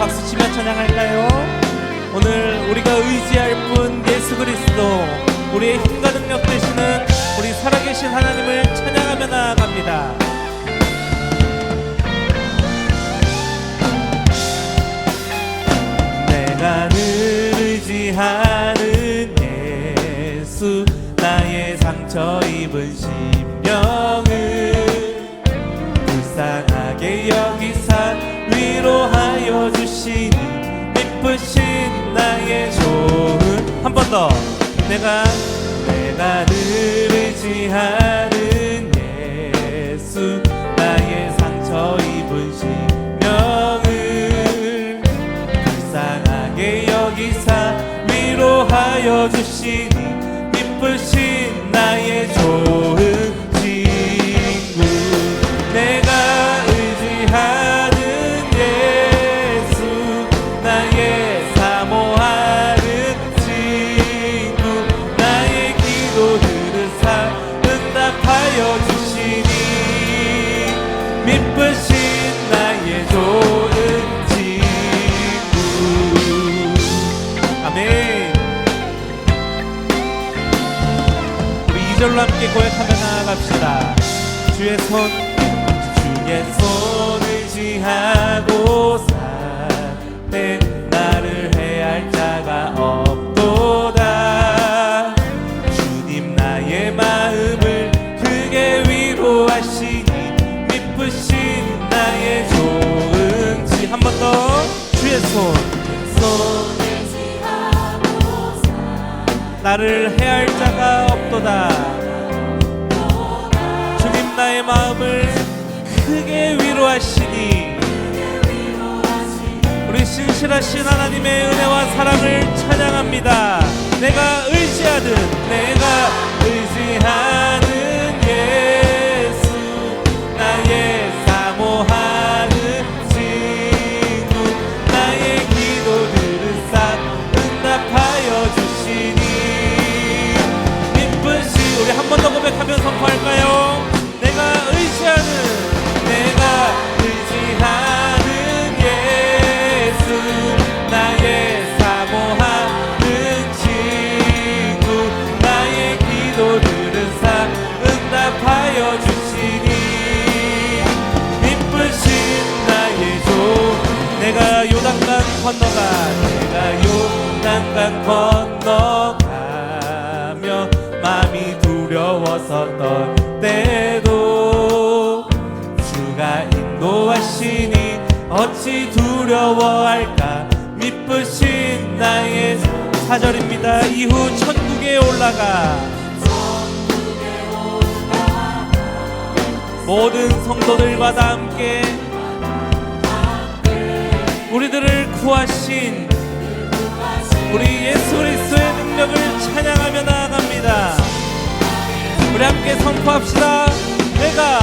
박수 치며 찬양할까요? 오늘 우리가 의지할 분 예수 그리스도 우리의 힘과 능력 되시는 우리 살아계신 하나님을 찬양하며 나아갑니다. 늘 의지하는 예수 나의 상처 입은 심 주시니 미쁘신 나의 좋은 한 번 더. 내가 내가 늘 의지하는 예수 나의 상처 입은 심령을 불쌍하게 여기사 위로하여 주시니 미쁘신 나의 좋은 이절로 함께 고백하며 나아갑시다. 주의 손 주의 손 의지하고 살때 나를 해할 자가 없도다. 주님 나의 마음을 크게 위로하시니 미쁘신 나의 좋은 지한 번 더. 주의 손, 손. 나를 해할 자가 없도다 마음을 크게 위로하시니 우리 신실하신 하나님의 은혜와 사랑을 찬양합니다. 내가 의지하는 내가 의지하는 건너가 내가 요단강 건너가며 마음이 두려웠었던 때도 주가 인도하시니 어찌 두려워할까 미쁘신 나의 사절입니다. 이후 천국에 올라가. 모든 성도들과 다 함께 우리들을 구하신 우리 예수 그리스도의 능력을 찬양하며 나아갑니다. 우리 함께 선포합시다. 내가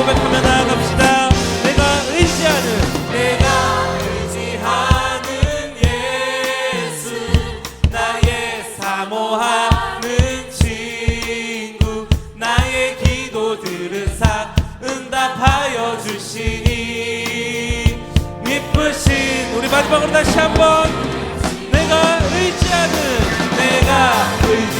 고백하며 나아갑시다. 내가 의지하는 내가 의지하는 예수 나의 사모하는 친구 나의 기도들을 싹 응답하여 주시니. 미쁘신 우리 마지막으로 다시 한번 내가 의지하는 내가 의지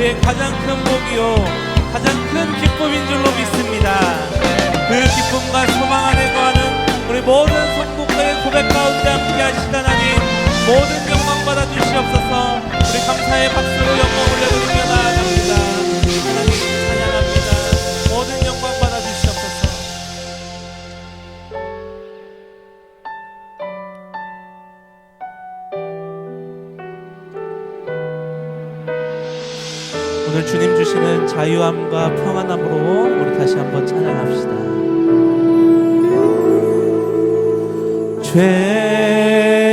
우리의 가장 큰 복이요. 가장 큰 기쁨인 줄로 믿습니다. 그 기쁨과 소망 안에 거하는 우리 모든 성도들의 고백 가운데 함께 하시다 하나님 모든 영광 받아 주시옵소서. 우리 감사의 박수로 영광 올려드리며 나아가 오늘 주님 주시는 자유함과 평안함으로 우리 다시 한번 찬양합시다.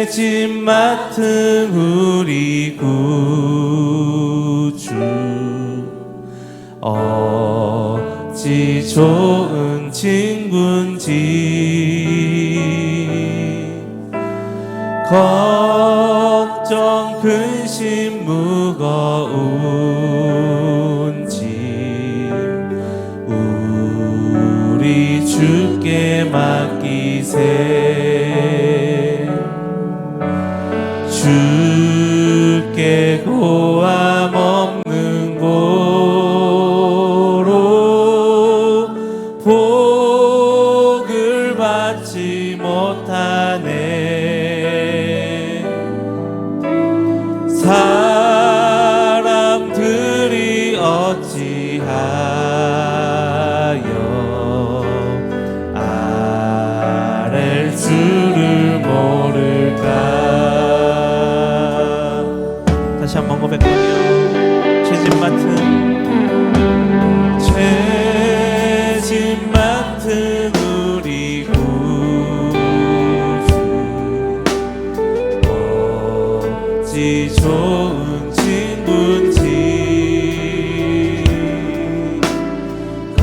죄짐 맡은 우리 구주 어찌 좋은 친군지 걱정 근심 무거운 주께 맡기세.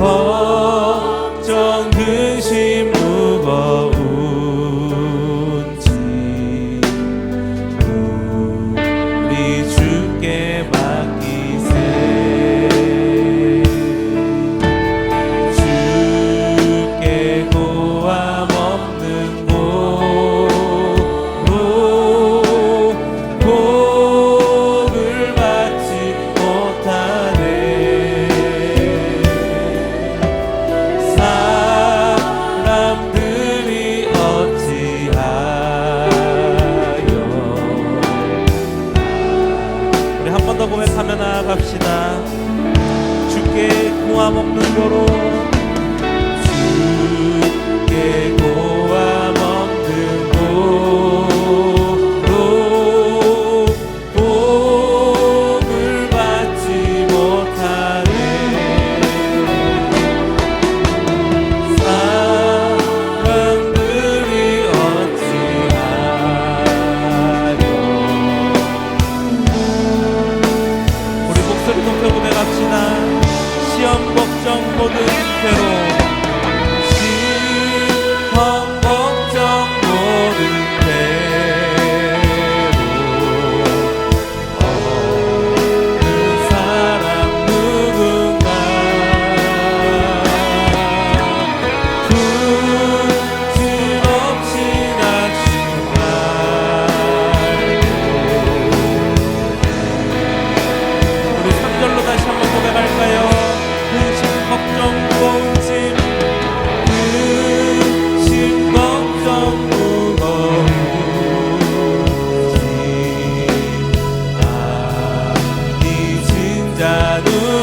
call. I don't know.